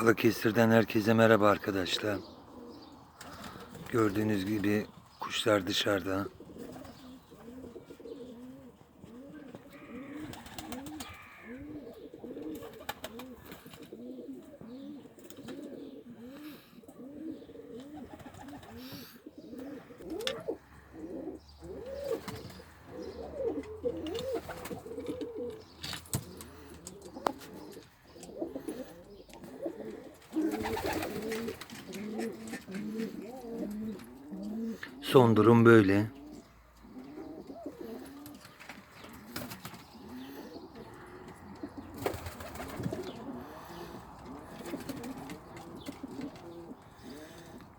Balıkesir'den herkese merhaba arkadaşlar. Gördüğünüz gibi kuşlar dışarıda. Son durum böyle.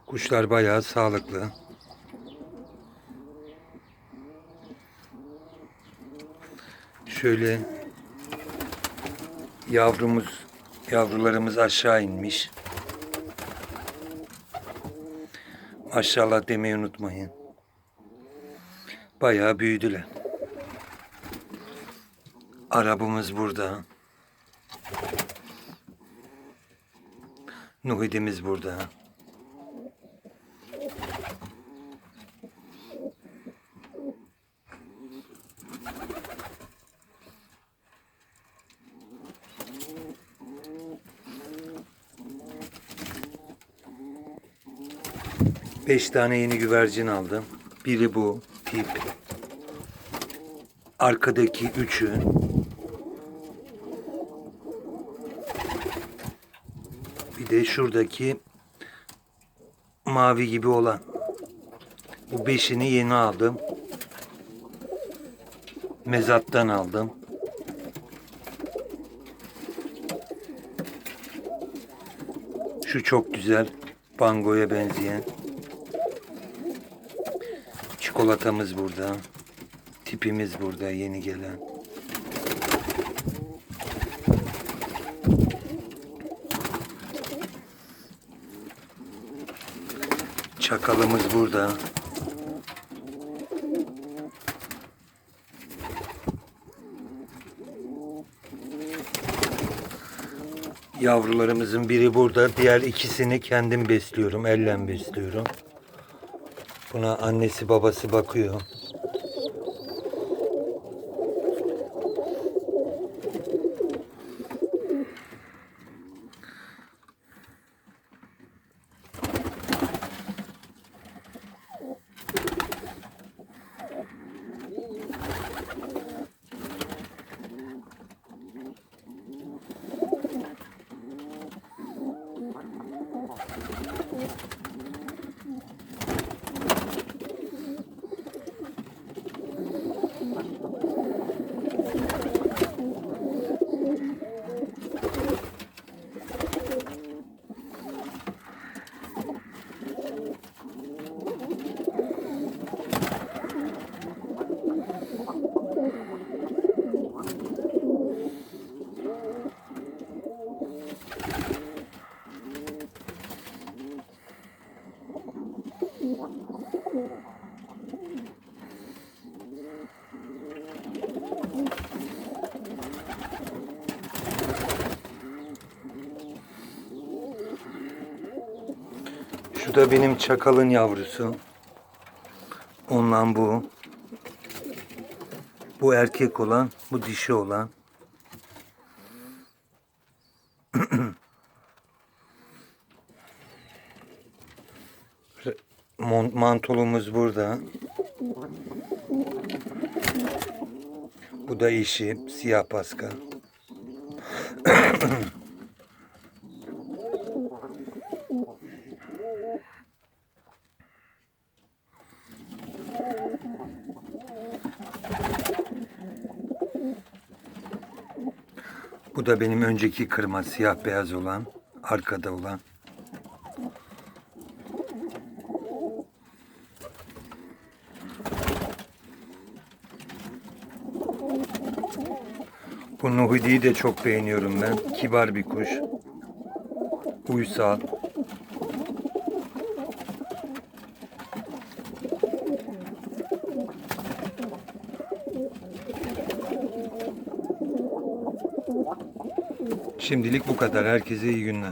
Kuşlar bayağı sağlıklı. Şöyle yavrumuz yavrularımız aşağı inmiş. Maşallah demeyi unutmayın. Bayağı büyüdüler. Arabamız burada. Nuhidimiz burada. Beş tane yeni güvercin aldım. Biri bu tip. Arkadaki üçü. Bir de şuradaki mavi gibi olan. Bu beşini yeni aldım. Mezattan aldım. Şu çok güzel. Bangoya benzeyen. Çikolatamız burada. Tipimiz burada yeni gelen. Çakalımız burada. Yavrularımızın biri burada. Diğer ikisini kendim besliyorum. Elle besliyorum. Buna annesi babası bakıyor. Şu da benim çakalın yavrusu. Ondan bu. Bu erkek olan, bu dişi olan. Mantolumuz burada. Bu da işi, siyah paska. Bu da benim önceki kırma siyah beyaz olan, arkada olan. Bu Nuhidi'yi de çok beğeniyorum ben. Kibar bir kuş. Uysal. Şimdilik bu kadar. Herkese iyi günler.